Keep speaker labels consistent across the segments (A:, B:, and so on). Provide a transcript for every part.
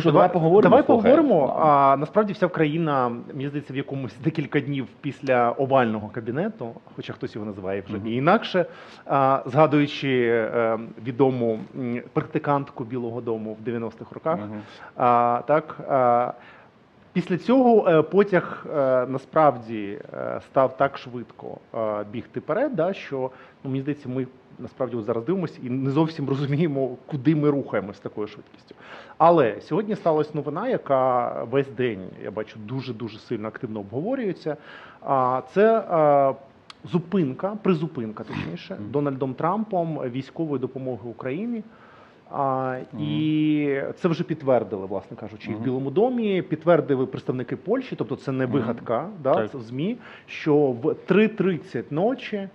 A: Що, давай поговоримо,
B: Давай
A: слухай.
B: поговоримо. А насправді вся Україна, мені здається, в якомусь декілька днів після овального кабінету, хоча хтось його називає вже
A: Мгм.
B: і інакше, а, згадуючи е, відому практикантку Білого Дому в 90-х роках.
A: Мгм.
B: А, так, а, після цього е, потяг е, насправді став так швидко бігти вперед, да, що ну, мені здається, ми насправді от зараз дивимося і не зовсім розуміємо, куди ми рухаємось з такою швидкістю. Але сьогодні сталася новина, яка весь день я бачу дуже дуже сильно активно обговорюється. А це зупинка, призупинка, точніше. Дональдом Трампом військової допомоги Україні. А, і це вже підтвердили, власне кажучи, і в Білому домі. Підтвердили представники Польщі, тобто це не вигадка, да, це в ЗМІ, що в 3.30 ночі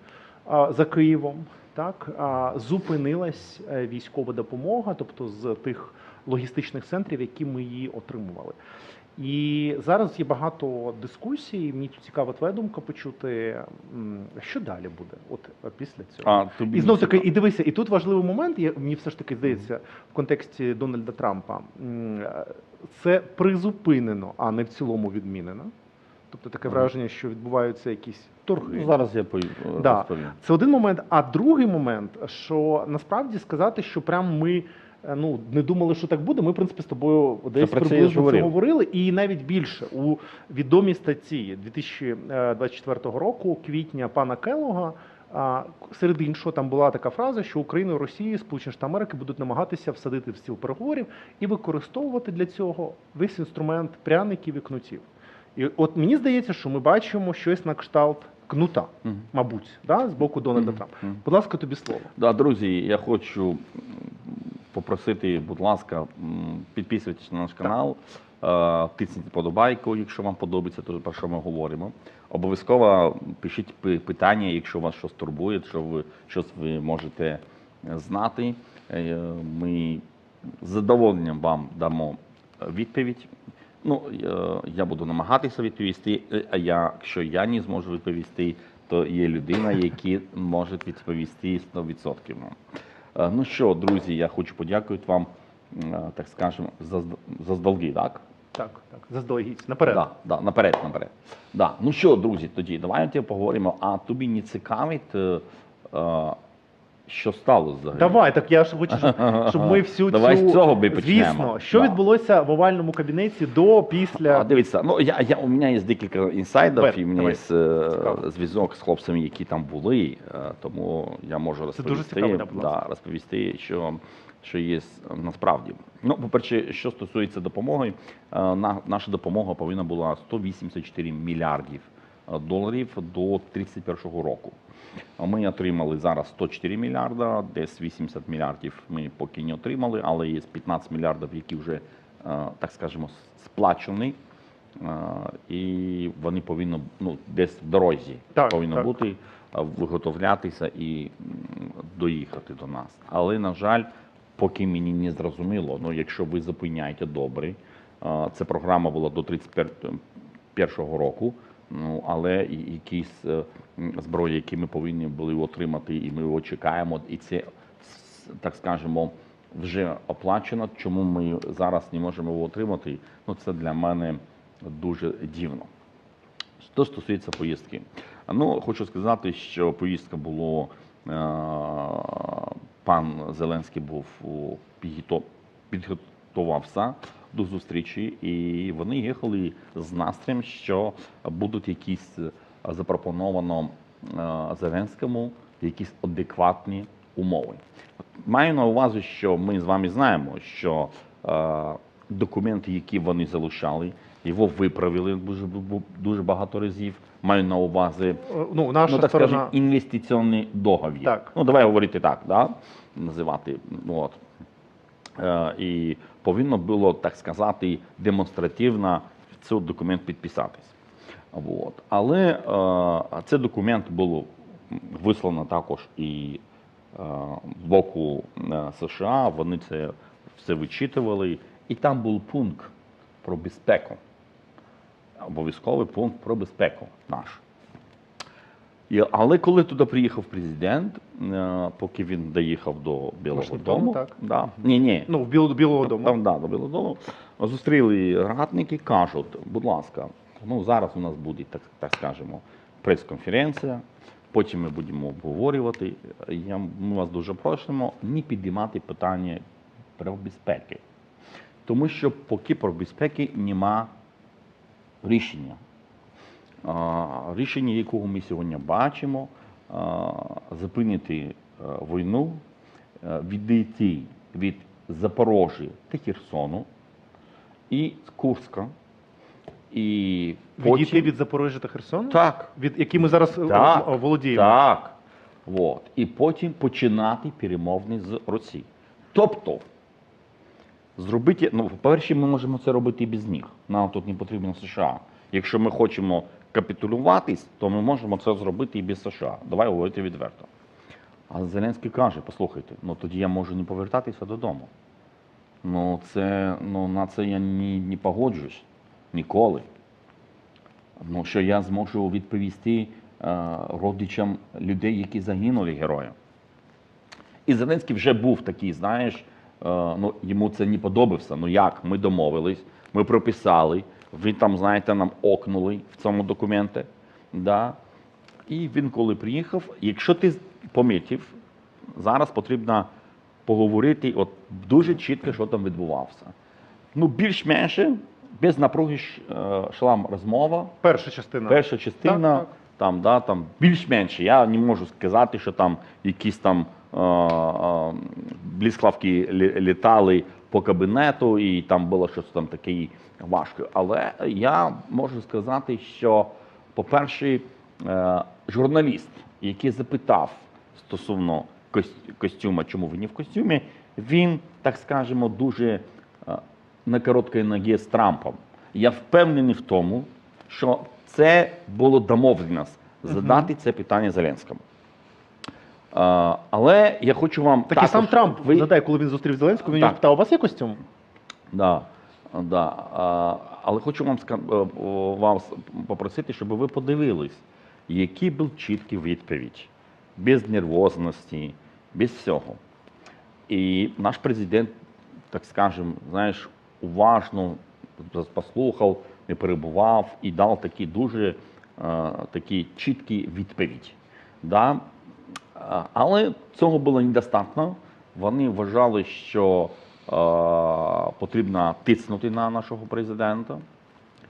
B: а, за Києвом так зупинилась е, військова допомога, тобто з тих логістичних центрів, які ми її отримували. І зараз є багато дискусій. Мені цікава твоя думка почути, що далі буде, от е, після цього.
A: А, тобі
B: І знов таки, і дивися, і тут важливий момент, я- мені все ж таки здається, в контексті Дональда Трампа. е, Це призупинено, а не в цілому відмінено. Тобто таке враження, що відбуваються якісь торги.
A: Ну, Зараз я пою-
B: Да. Це один момент. А другий момент, що насправді сказати, що прям ми е, ну не думали, що так буде. Ми, в принципі, з тобою десь
A: це
B: приблизно це
A: говорив.
B: говорили, і навіть більше у відомій статті 2024 року, квітня пана Келога. Серед іншого там була така фраза, що Україна Росія, Сполучені Штати Америки будуть намагатися всадити в стіл переговорів і використовувати для цього весь інструмент пряників і кнутів. І от мені здається, що ми бачимо щось на кшталт кнута мабуть, да, з боку Дональда Трампа. Будь ласка, тобі слово.
A: Да, друзі, я хочу попросити, будь ласка, підписуйтесь на наш канал, е, тисніть подобайку, якщо вам подобається те, про що ми говоримо. Обов'язково пишіть питання, якщо вас щось турбує, що ви щось ви можете е, знати. Е, Ми з задоволенням вам дамо відповідь. Ну, е, я буду намагатися відповісти, е, а я, якщо я не зможу відповісти, то є людина, яка може відповісти 100%. Е, Ну що, друзі, я хочу подякувати вам, так скажемо, зазд- заздалегідь, так?
B: Так, так, заздалегідь. Наперед.
A: Да, да, наперед, наперед. Да. Ну що, друзі, тоді давайте поговоримо. А тобі не цікавить, що сталося взагалі?
B: Давай, так я ж хочу, щоб, щоб ми всю
A: Давай
B: цю
A: з цього би почнемо.
B: звісно, що
A: Да.
B: відбулося в овальному кабінеті до після...
A: А, дивіться, ну я, я у мене є декілька інсайдів,
B: Давай,
A: і у мене
B: давай.
A: є е,
B: Цікаво.
A: зв'язок з хлопцями, які там були, е, тому я можу розповісти,
B: дуже цікаво, да, будь ласка.
A: розповісти, що, що є с- насправді. Ну, по-перше, що стосується допомоги, е, на, наша допомога повинна була 184 мільярдів е, доларів до 31 року. Ми отримали зараз 104 мільярда, десь 80 мільярдів ми поки не отримали, але є 15 мільярдів, які вже, е, так скажемо, сплачені. Е, І вони повинні ну, десь в дорозі
B: Так,
A: повинні
B: так.
A: бути, е, виготовлятися і доїхати до нас. Але, на жаль, поки мені не зрозуміло, ну якщо ви зупиняєте добре, е, ця програма була до 31 року. Ну, але і якісь е, зброї, які ми повинні були отримати, і ми його чекаємо, і це так скажемо вже оплачено. Чому ми зараз не можемо його отримати? Ну це для мене дуже дивно. Що стосується поїздки, ну хочу сказати, що поїздка було е, пан Зеленський був у підготов- підготувався до зустрічі, і вони їхали з настроєм, що будуть якісь е, запропоновано е, Зеленському якісь адекватні умови. Маю на увазі, що ми з вами знаємо, що е, документи, які вони залишали, його виправили дуже, дуже багато разів. Маю на увазі
B: Ну, наша
A: ну, так
B: сторона.
A: скажемо, інвестиційний договір.
B: Так.
A: Ну, давай говорити так, да? називати. Ну, От. Е, і повинно було, так сказати, демонстративно цей документ підписатись. От. Але е, цей документ було вислано також і е, з боку е, США, вони це все вичитували, і там був пункт про безпеку. Обов'язковий пункт про безпеку наш. І, але коли туди приїхав президент, е, поки він доїхав до Білого
B: Вашингтону,
A: Дому,
B: так.
A: Да, ні, ні,
B: Ну, в Білого, Білого дому.
A: там, да, до Білого Дому, Зустріли ратники, кажуть, будь ласка, ну зараз у нас буде, так, так скажемо, прес-конференція, потім ми будемо обговорювати. Я, ми вас дуже просимо не підіймати питання про безпеки. Тому що поки про безпеки нема рішення. Рішення, якого ми сьогодні бачимо, зупинити е, війну, е, відійти від Запорожжя та Херсону і Курська. І
B: Відійти від Запоріжжя та Херсону?
A: Так,
B: Від які ми зараз е,
A: так,
B: володіємо.
A: Так. От. І потім починати перемовини з Росією. Тобто, зробити, ну, по-перше, ми можемо це робити і без них. Нам тут не потрібно США. Якщо ми хочемо капітулюватись, то ми можемо це зробити і без США. Давай говорити відверто. А Зеленський каже: послухайте, ну тоді я можу не повертатися додому. Ну, це, ну на це я не, не погоджуюсь ніколи. Ну, що я зможу відповісти е, родичам людей, які загинули героям. І Зеленський вже був такий, знаєш, е, ну, йому це не подобався. Ну як? Ми домовились, ми прописали, ви там, знаєте, нам окнули в цьому документі. Да? І він, коли приїхав, якщо ти помітив, зараз потрібно поговорити от дуже чітко, що там відбувався. Ну, більш-менш без напруги е, йшла розмова.
B: Перша частина.
A: Перша частина,
B: Так, так.
A: там, да, там більш-менш. Я не можу сказати, що там якісь там е, е, блискавки лі- літали по кабінету, і там було щось там таке важке. Але я можу сказати, що, по-перше, е, журналіст, який запитав стосовно кос- костюма, чому ви не в костюмі, він, так скажемо, дуже е, на короткій ногі з Трампом. Я впевнений в тому, що це було домовленість задати це питання Зеленському. Е, але я хочу вам
B: Так і сам Трамп,
A: ви-
B: задай, коли він зустрів Зеленського, він
A: Так.
B: питав, у вас є костюм?
A: Да, да. А, але хочу вам, е, вам попросити, щоб ви подивились, який був чіткий відповідь, без нервозності, без всього. І наш президент, так скажемо, знаєш, уважно послухав, не перебував і дав такі дуже е, такі чіткі відповідь. Да? Але цього було недостатньо. Вони вважали, що е, потрібно тиснути на нашого президента.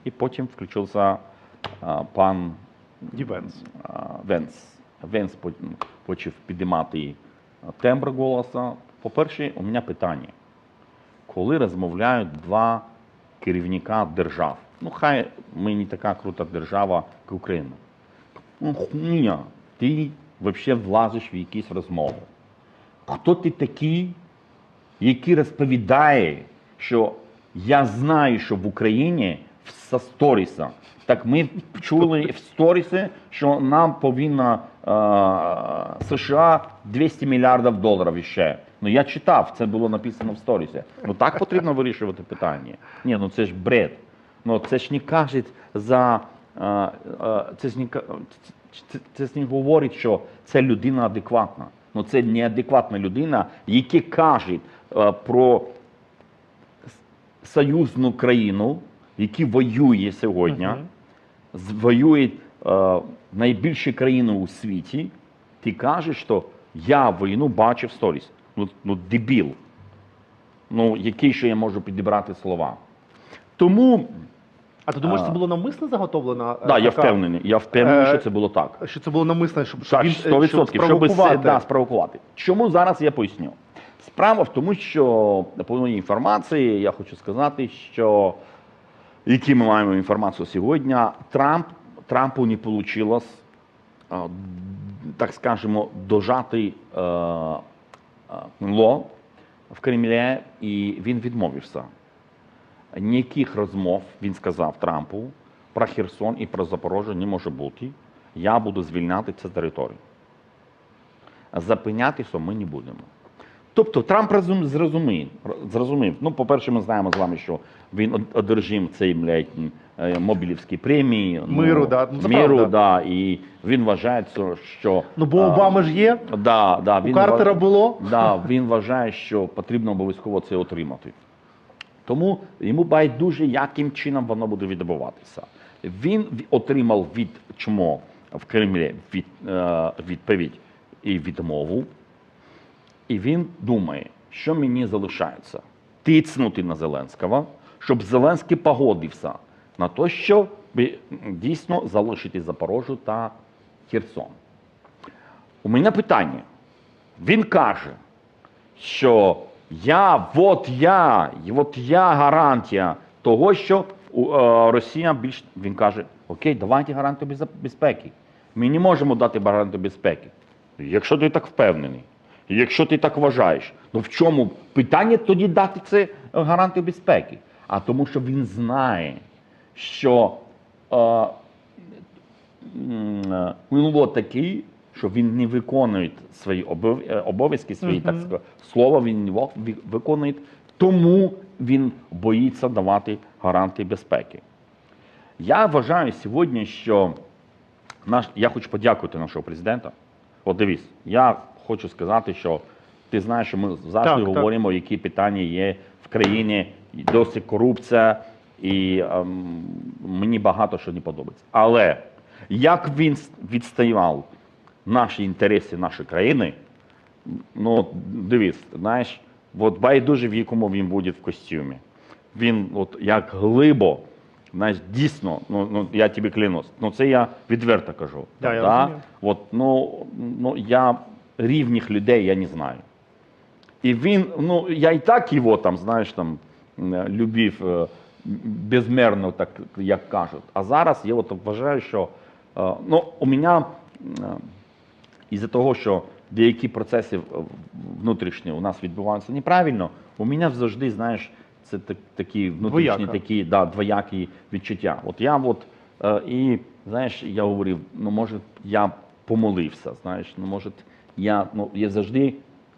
A: І потім включився е, пан е, Венс. Венс по- почав підіймати тембр голосу. По-перше, у мене питання. Коли розмовляють два керівника держав, ну хай ми не така крута держава, як Україна. Ну, хуйня, ти взагалі влазиш в якісь розмови. Хто ти такий, який розповідає, що я знаю, що в Україні все сторіса. Так ми чули в сторісі, що нам повинна е, США 200 мільярдів доларів ще. Ну я читав, це було написано в сторісі. Ну так потрібно вирішувати питання. Ні, ну це ж бред. Ну це ж не кажуть за е, е, це ж не це, це ж говорить, що це людина адекватна. Ну це неадекватна людина, яка каже про союзну країну, яка воює сьогодні,
B: Мгм.
A: з- воює е, найбільша країна у світі, ти кажеш, що я війну бачив сторіс. Ну, ну дебіл. Ну, які ще я можу підібрати слова. Тому,
B: А ти думаєш, це було навмисно заготовлено? е,
A: да, я впевнений, я впевнений,
B: Е,
A: що це було так.
B: Що це було навмисно, щоб,
A: Так, 100%,
B: е, щоб
A: щоб, це да, спровокувати. Чому зараз я поясню? Справа в тому, що по моїй інформації я хочу сказати, що які ми маємо інформацію сьогодні, Трамп, Трампу не вийшло, так скажемо, дожати ло в Кремлі, і він відмовився. Ніяких розмов, він сказав Трампу, про Херсон і про Запорожжя не може бути. Я буду звільняти цю територію. Зупинятися ми не будемо. Тобто Трамп розум, зрозумів, зрозумів. Ну, по-перше, ми знаємо з вами, що він одержим цей блядь, е, премії.
B: Миру, да, ну,
A: миру, да, і він вважає, що
B: Ну, бо
A: а,
B: Обами ж є,
A: да, да,
B: у
A: він
B: Картера було.
A: Да, він вважає, що потрібно обов'язково це отримати. Тому йому байдуже, яким чином воно буде відбуватися. Він отримав від ЧМО в Кремлі від, е, відповідь і відмову. І він думає, що мені залишається тицнути на Зеленського, щоб Зеленський погодився на те, що дійсно залишити Запорожжя та Херсон. У мене питання. Він каже, що я, от я, от я гарантія того, що е, Росія більш він каже: Окей, давайте гарантію безпеки. Ми не можемо дати гарантію безпеки. Якщо ти так впевнений, якщо ти так вважаєш, ну в чому питання тоді дати це е, гарантію безпеки? А тому, що він знає, що е, е, він такий, що він не виконує свої е, обов'язки, свої так сказати, слова він не вик- вик- виконує, тому він боїться давати гарантії безпеки. Я вважаю сьогодні, що наш, я хочу подякувати нашого президента. От дивись, я хочу сказати, що ти знаєш, що ми завжди
B: Так, так.
A: говоримо, які питання є в країні, і досить корупція, і ем, мені багато що не подобається. Але як він відстоював наші інтереси нашої країни, ну дивись, знаєш, от байдуже в якому він буде в костюмі. Він от як глибо, знаєш, дійсно, ну, ну я тобі клянусь, ну це я відверто кажу.
B: Да, я розумію.
A: От, ну, ну я рівних людей я не знаю. І він, ну я і так його там, знаєш, там любив е, безмерно, так як кажуть. А зараз я от вважаю, що е, ну, у мене е, із-за того, що деякі процеси внутрішні у нас відбуваються неправильно, у мене завжди, знаєш, це так, такі внутрішні
B: Двояка.
A: такі да, двоякі відчуття. От я от, е, і знаєш, я говорив, ну може я помолився, знаєш, ну може я, ну, я завжди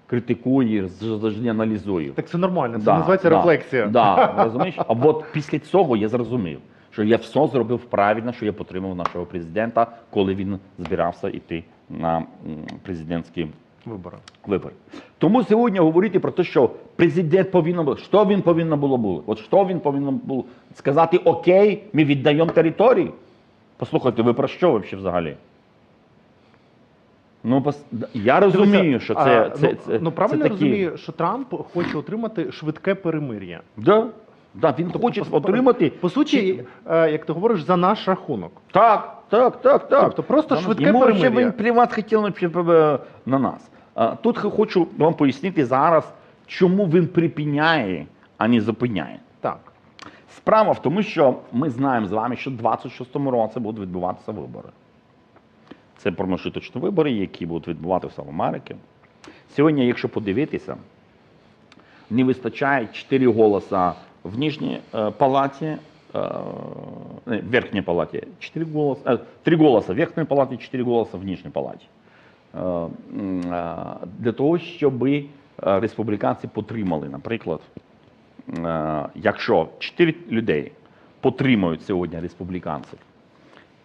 A: критикую, завжди аналізую.
B: Так це нормально, це
A: Да,
B: називається
A: да,
B: рефлексія.
A: Да, розумієш? А от після цього я зрозумів, що я все зробив правильно, що я підтримав нашого президента, коли він збирався йти на президентські
B: Вибори.
A: вибори. Тому сьогодні говорити про те, що президент повинен був, що він повинен було бути? От що він повинен був сказати, окей, ми віддаємо території. Послухайте, ви про що взагалі? Ну, я розумію, що це,
B: а,
A: це,
B: ну,
A: це,
B: ну правильно
A: це такі...
B: розумію, що Трамп хоче отримати швидке перемир'я.
A: Да, да, він хоче
B: по-
A: отримати.
B: По суті, е, як ти говориш, за наш рахунок.
A: Так, так, так, так.
B: Тобто просто швидке
A: Йому ще
B: перемир'я.
A: плівати хотів на- нас. А, Тут хочу вам пояснити зараз, чому він припиняє, а не зупиняє.
B: Так.
A: Справа в тому, що ми знаємо з вами, що в 26-му році будуть відбуватися вибори. Це промежуточні вибори, які будуть відбуватися в Америці. Сьогодні, якщо подивитися, не вистачає 4 голоса в нижній е, палаті, в верхній палаті, 4 голоса, е, 3 голоса в верхній палаті, 4 голоса в нижній палаті. Е, е, для того, щоб е, республіканці потримали, наприклад, е, якщо 4 людей потримують сьогодні республіканців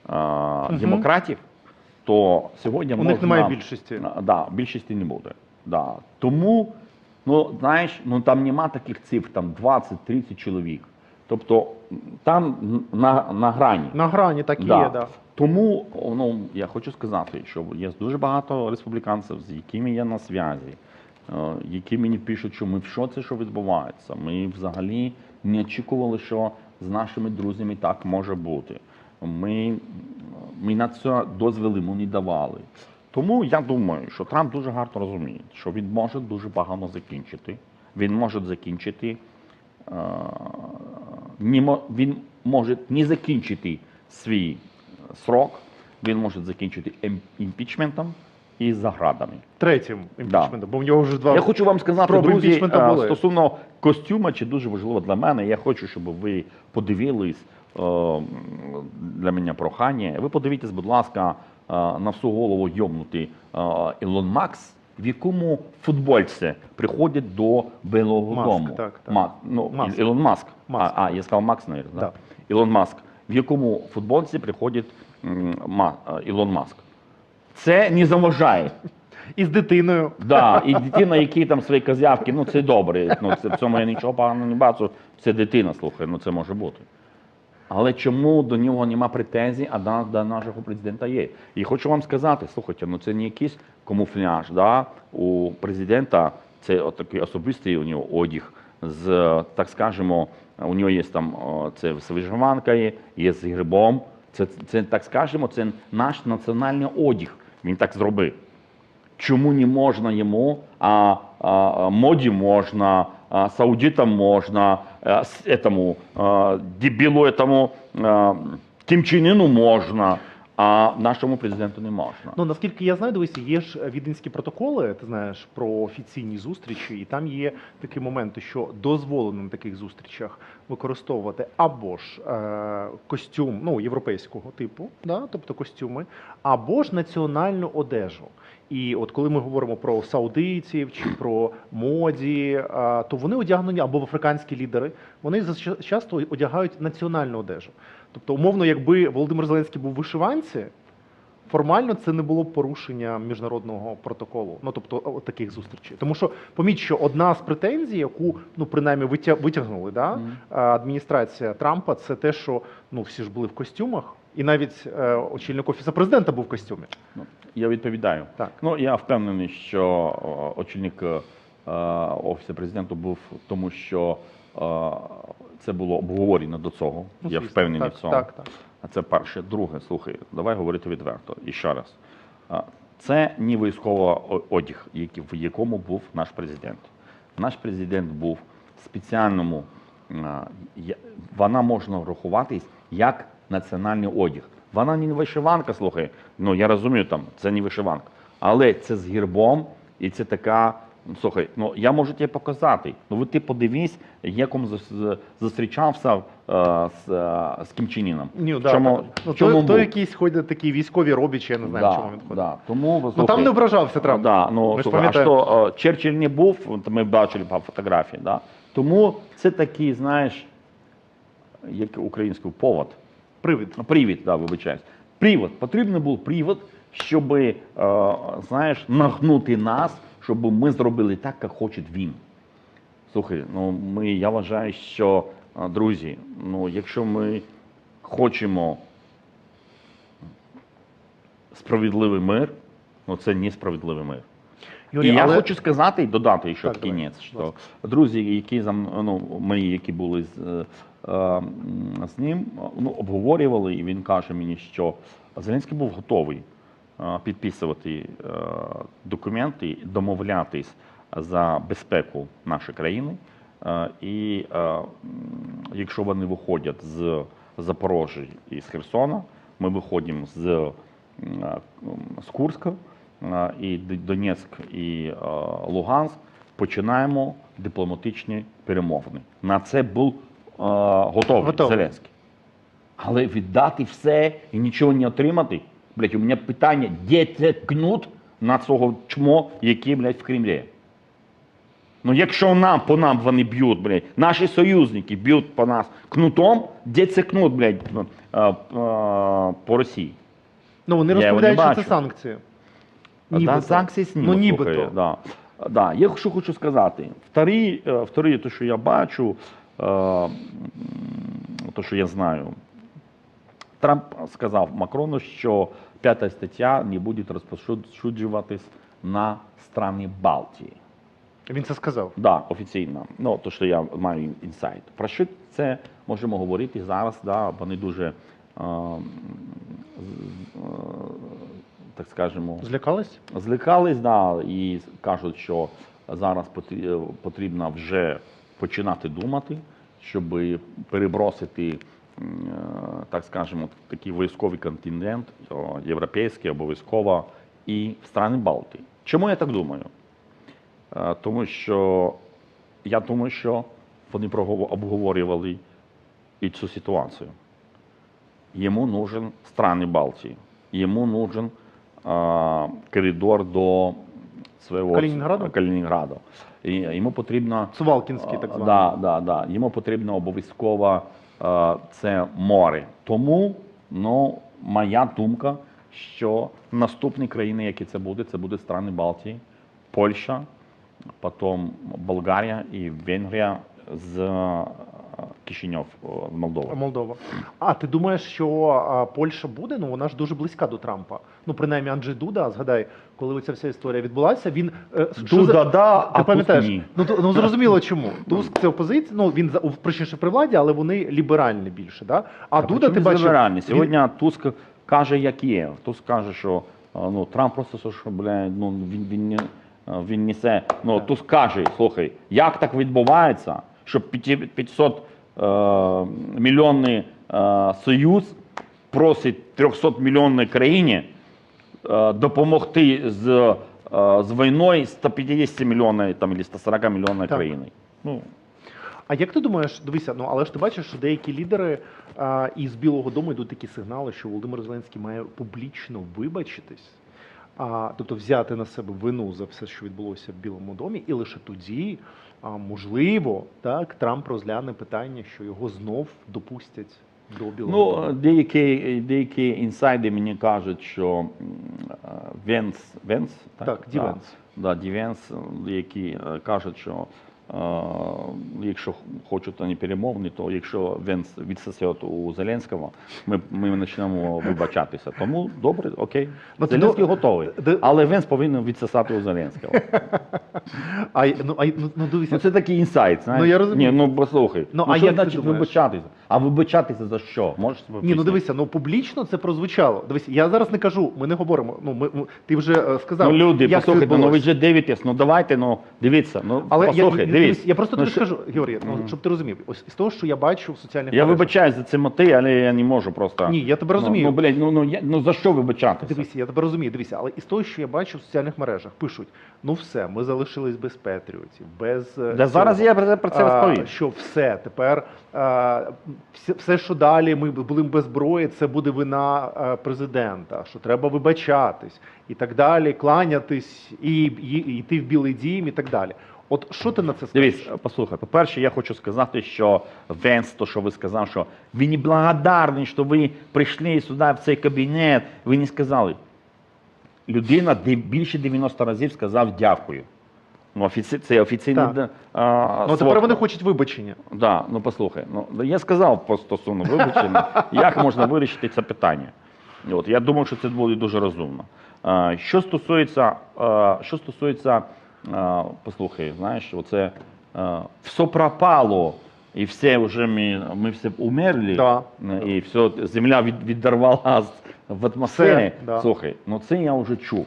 A: е, демократів, то сьогодні
B: У
A: можна,
B: них немає більшості.
A: А, Да, більшості не буде. Да. Тому, ну знаєш, ну там нема таких цифр, там 20-30 чоловік. Тобто там на, на грані.
B: На грані так і
A: Да.
B: є, да.
A: Тому ну, я хочу сказати, що є дуже багато республіканців, з якими я на зв'язі, е, які мені пишуть, що ми в шоці, що відбувається. Ми взагалі не очікували, що з нашими друзями так може бути. Ми, ми на це дозвіл йому не давали. Тому я думаю, що Трамп дуже гарно розуміє, що він може дуже погано закінчити. Він може закінчити е, він може не закінчити свій срок, він може закінчити імпічментом і заградами.
B: Третім імпічментом, бо в нього вже два.
A: Я хочу вам сказати, друзі, е,
B: були.
A: стосовно костюма, чи дуже важливо для мене. Я хочу, щоб ви подивились е, для мене прохання. Ви подивіться, будь ласка, е, на всю голову йомнутий е, Ілон Макс, в якому футбольці приходять до Білого
B: Маск,
A: Дому.
B: так, так.
A: Ма- ну,
B: Маск.
A: Ілон Маск.
B: Маск.
A: А, а, я сказав Макс, навіть, да?
B: Да.
A: Ілон Маск. В якому футболці приходить м, Ма- Ілон Маск. Це не заважає
B: І з дитиною.
A: Да, і дитина, які там свої козявки, ну це добре. Ну, це, в цьому я нічого поганого не бачу. Це дитина, слухай, ну це може бути. Але чому до нього нема претензій, а до, до нашого президента є? І хочу вам сказати, слухайте, ну це не якийсь камуфляж. Да? У президента це такий особистий у нього одяг з, так скажемо, у нього є там це з вишиванкою, є з грибом. Це, це так скажемо, це наш національний одяг. Він так зробив. Чому не можна йому, а, а, моді можна, а, саудитам можна, а, этому, а, дебілу этому, а, Кім Чен можна, а нашому президенту не можна.
B: Ну наскільки я знаю, дивися, є ж віденські протоколи, ти знаєш, про офіційні зустрічі, і там є такі моменти, що дозволено на таких зустрічах використовувати або ж е, костюм ну, європейського типу, да, тобто костюми, або ж національну одежу. І от коли ми говоримо про саудийців чи про моді, е, то вони одягнені або в африканські лідери, вони часто одягають національну одежу. Тобто, умовно, якби Володимир Зеленський був в вишиванці, формально це не було б порушення міжнародного протоколу, ну тобто таких зустрічей. Тому що поміть, що одна з претензій, яку ну принаймні витягнули, да, адміністрація Трампа, це те, що ну всі ж були в костюмах, і навіть е, очільник офісу президента був в костюмі.
A: Ну, Я відповідаю.
B: Так.
A: Ну, я впевнений, що очільник е, Офісу президента був, тому що е, це було обговорено до цього.
B: Ну,
A: я впевнений
B: так,
A: в цьому.
B: Так, так.
A: А це перше. Друге, слухай, давай говорити відверто. І ще раз. Це не військовий одяг, в якому був наш президент. Наш президент був в спеціальному, вона можна рахуватись як національний одяг. Вона не вишиванка, слухай. Ну я розумію, там це не вишиванка. Але це з гербом, і це така. Ну, Слухай, ну я можу тебе показати. Ну ви ти подивись, як він зус- з- зустрічався е, з, е, з Кім Чен Іном.
B: Ні, да,
A: чому,
B: так. Ну,
A: чому
B: то, то якісь ходять такі військові робічі, я не знаю,
A: да,
B: чому він ходить.
A: да. Тому, ви,
B: Ну там не ображався Трамп.
A: Да, ну, слухай, а що е, Черчилль не був, ми бачили по фотографії. Да? Тому це такий, знаєш, як український повод.
B: Привід.
A: Привід, да, вибачаюсь. Привод. Потрібен був привод, щоб, е, знаєш, нагнути нас, щоб ми зробили так, як хоче він. Слухай, ну ми, я вважаю, що, друзі, ну, якщо ми хочемо справедливий мир, ну це несправедливий мир.
B: Юрій,
A: і я хочу сказати і додати ще
B: Так,
A: в
B: давай,
A: кінець, що
B: ласка.
A: друзі, які за ну, мої, які були з, е, е, з ним, ну, обговорювали, і він каже мені, що Зеленський був готовий підписувати е, документи, домовлятись за безпеку нашої країни. Е, І е, якщо вони виходять з Запорожжя і з Херсона, ми виходимо з, е, з Курська, е, і Донецьк і е, Луганськ, починаємо дипломатичні перемовини. На це був е, готовий,
B: Готовий.
A: Зеленський. Але віддати все і нічого не отримати. Блять, у мене питання, де це кнут на цього чмо, який, блядь, в Кремлі? Ну, якщо нам по нам вони б'ють, блядь, наші союзники б'ють по нас кнутом, де це кнут, блядь, е, е, по Росії?
B: Ну вони
A: Я
B: розповідають, що це санкції.
A: Да,
B: Нібито.
A: санкції знімуть,
B: Ну, нібито.
A: слухай, да. Да. Я що хочу сказати. Вторі, е, вторі, те, що я бачу, те, що я знаю, Трамп сказав Макрону, що п'ята стаття не буде розпосуджуватись на страни Балтії.
B: Він це сказав.
A: Да, офіційно. Ну, то, що я маю інсайт. Про що це можемо говорити зараз? Да, вони дуже, е, е, так скажемо,
B: Злякались?
A: злякались, да, і кажуть, що зараз потрібно вже починати думати, щоб перебросити, так скажемо, такий військовий контингент, європейський обов'язково, і в страни Балтії. Чому я так думаю? Е, Тому що я думаю, що вони обговорювали і цю ситуацію. Йому нужен страни Балтії, йому нужен а, коридор до свого
B: Калінінграду?
A: Йому потрібно
B: Сувалкінський, так званий.
A: Да, да, да. Йому потрібно обов'язково це море. Тому ну, моя думка, що наступні країни, які це буде, це буде страни Балтії, Польща, потім Болгарія і Венгрія з е, Кишиньов, Молдова.
B: Молдова. А ти думаєш, що Польща буде? Ну вона ж дуже близька до Трампа. Ну, принаймні, Анджей Дуда, згадай, коли ця вся історія відбулася, він е,
A: Дуда,
B: за-
A: да,
B: ти
A: а
B: пам'ятаєш?
A: ні.
B: Ну, ну зрозуміло чому. Туск це опозиція. Ну він за причніше при владі, але вони ліберальні більше. Да? А
A: Та
B: Дуда, ти бачиш,
A: ліберальні?
B: він-
A: Сьогодні Туск каже, як є. Туск каже, що ну, Трамп просто що, бля, ну, він, він, не- він несе. Ну. Туск каже, слухай, як так відбувається, що 500 е, мільйонний е, союз просить 300 мільйонній країні е, допомогти з, е, з війною 150 мільйонної там, або 140 мільйонної країни. Ну,
B: А як ти думаєш, дивися, ну але ж ти бачиш, що деякі лідери а, із Білого Дому йдуть такі сигнали, що Володимир Зеленський має публічно вибачитись, а, тобто взяти на себе вину за все, що відбулося в Білому домі, і лише тоді, можливо, так Трамп розгляне питання, що його знов допустять до Білого
A: Ну, деякі, деякі інсайди мені кажуть, що Венс, Венс,
B: Так, Ді
A: да,
B: Венс.
A: Да, Ді Венс, які е, кажуть, що якщо хочуть вони перемовини, то якщо Венс відсосе у Зеленського, ми, ми почнемо вибачатися. Тому добре, окей.
B: Ну,
A: Зеленський
B: до-
A: готовий.
B: де-
A: Але Венс повинен відсосати у Зеленського.
B: А, ну, а, ну, ну дивися,
A: Ну, це такий інсайт, знаєш?
B: Ну, я розумію.
A: Ні, ну послухай.
B: Ну,
A: Ну,
B: а
A: що
B: як
A: значить вибачатися? А вибачатися за що? Можеш себе
B: Ні, ну дивися, ну публічно це прозвучало. Дивися, я зараз не кажу, ми не говоримо. Ну, ми, ти вже е, сказав.
A: Ну, люди, послухайте, ну ви вже дивитесь, ну давайте, ну дивіться, ну
B: Але я,
A: послухай,
B: я,
A: дивись.
B: я просто
A: ну,
B: тобі
A: що-
B: скажу, Георгій, ну, щоб ти розумів, ось з того, що я бачу в соціальних
A: Я
B: мережах.
A: вибачаюсь за ці моти, але я не можу просто.
B: Ні, я тебе
A: Ну,
B: розумію.
A: Ну, блядь, ну, ну, я, ну за що вибачатися?
B: Дивися, я тебе розумію, дивися, але із того, що я бачу в соціальних мережах, пишуть: ну все, ми залишились без патріотів, без е,
A: Да, зараз я про це, це розповім.
B: Що все тепер а, все, все, що далі ми були без зброї, це буде вина а, президента. Що треба вибачатись і так далі, кланятись і, і, і йти в білий дім, і так далі. От що ти на це скажеш?
A: Дивись, послухай, по-перше, я хочу сказати, що Венс, то, що ви сказав, що ви не благодарні, що ви прийшли сюди, в цей кабінет, ви не сказали. Людина де- більше 90 разів сказав дякую. Ну, офіці... Це офіційний.
B: Так.
A: да, а,
B: Ну тепер вони хочуть вибачення.
A: Да, ну послухай, ну я сказав по стосовно вибачення, як можна вирішити це питання. От я думав, що це буде дуже розумно. А, що стосується, а, що стосується, послухай, знаєш, оце все пропало, і все вже ми, ми все умерли,
B: Да.
A: і все, земля від, відірвалась в атмосфері.
B: Да.
A: Слухай, ну це я вже чув.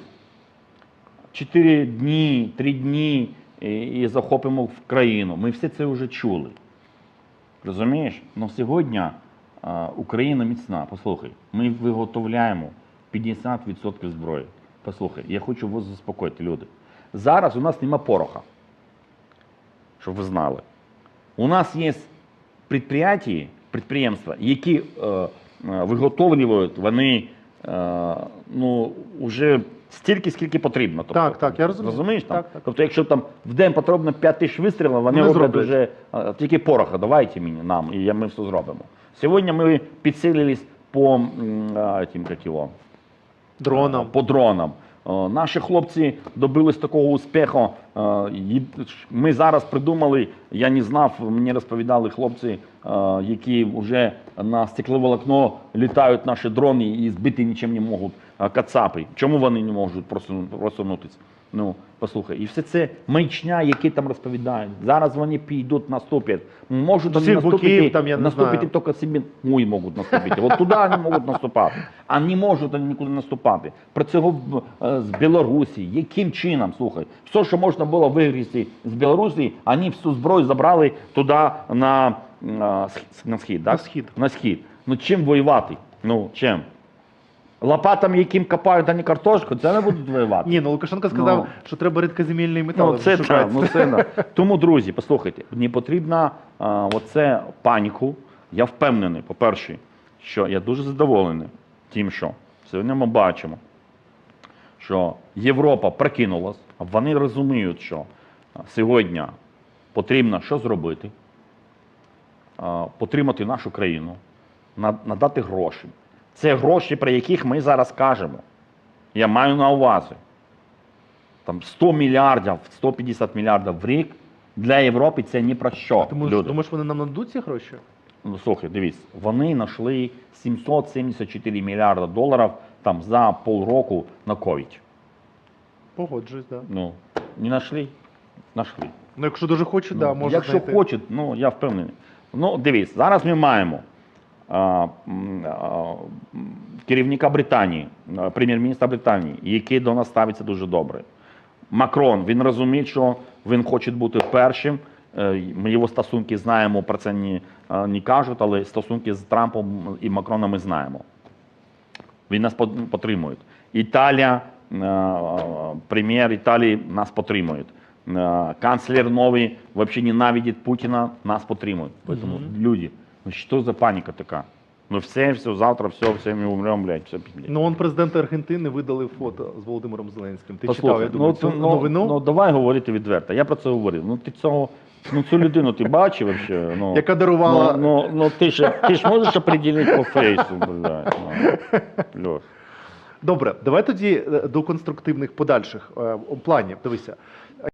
A: Чотири дні, три дні і, і захопимо в країну. Ми все це вже чули. Розумієш? Ну сьогодні а, Україна міцна. Послухай, ми виготовляємо 50% зброї. Послухай, я хочу вас заспокоїти, люди. Зараз у нас нема пороха, щоб ви знали. У нас є підприємства, підприємства, які е, е, виготовлюють вони е, ну, вже стільки, скільки потрібно. Тобто,
B: Так, так, я розумію.
A: Розумієш? Там?
B: Так, так.
A: Тобто, якщо там в день потрібно 5 тисяч вистрілів, вони
B: Вони
A: роблять вже е, тільки пороха, давайте мені нам, і ми все зробимо. Сьогодні ми підсилились по а, тим, як його,
B: Дроном.
A: по дронам. Е, Наші хлопці добились такого успіху. Е, Ми зараз придумали, я не знав, мені розповідали хлопці, е, які вже на стекловолокно літають наші дрони і збити нічим не можуть кацапи. Чому вони не можуть просунутися? Ну, послухай, і все це маячня, які там розповідають. Зараз вони підуть, наступлять. Можуть вони наступити,
B: там, я не
A: наступити
B: знаю.
A: только себе мой можуть наступити. От туди вони можуть наступати. А не можуть вони нікуди наступати. Про цього е, з Білорусі. Яким чином, слухай, все, що можна було вигрізти з Білорусі, вони всю зброю забрали туди на, на, схід- на схід.
B: На схід.
A: На схід. Ну чим воювати? Ну чим? Лопатами, яким копають вони картошку, це не будуть воювати.
B: Ні, ну Лукашенко сказав,
A: Ну.
B: що треба рідкоземельний метал.
A: Ну, це
B: шукати.
A: так, ну це да. Тому, друзі, послухайте, не потрібна а, оце паніку. Я впевнений, по-перше, що я дуже задоволений тим, що сьогодні ми бачимо, що Європа прокинулась, вони розуміють, що а, сьогодні потрібно що зробити, а, потримати нашу країну, на- надати гроші. Це гроші, про яких ми зараз кажемо. Я маю на увазі. Там 100 мільярдів, 150 мільярдів в рік для Європи це ні про що.
B: Ти думаєш,
A: люди.
B: думаєш, вони нам нададуть ці гроші?
A: Ну, слухай, дивись, вони знайшли 774 мільярда доларів там за полроку на ковід.
B: Погоджуюсь, да.
A: Ну, не знайшли? Знайшли.
B: Ну, якщо дуже хочуть,
A: Ну,
B: да, може
A: Якщо
B: знайти.
A: хочуть, ну я впевнений. Ну, дивись, зараз ми маємо а, а, керівника Британії, прем'єр-міністра Британії, який до нас ставиться дуже добре. Макрон, він розуміє, що він хоче бути першим. Е, Ми його стосунки знаємо, про це не, не кажуть, але стосунки з Трампом і Макроном ми знаємо. Він нас підтримує. Італія, е, прем'єр Італії нас підтримує. Е, Канцлер новий взагалі ненавидить Путіна, нас підтримує. Тому люди, ну що за паніка така? Ну все, все, завтра, все, все, ми умремо, блядь, все піздець.
B: Ну, он президенти Аргентини видали фото з Володимиром Зеленським. Ти читав, я думаю,
A: ну,
B: цю
A: ну,
B: новину,
A: Ну, давай говорити відверто. Я про це говорив. Ну ти цього, ну цю людину ти бачив вообще? Ну,
B: яка дарувала.
A: ну, ну, ну ти ж ти ж можеш определити по фейсу, блядь. Ну, Льош.
B: Добре, давай тоді е, до конструктивних подальших е, планів. Дивися,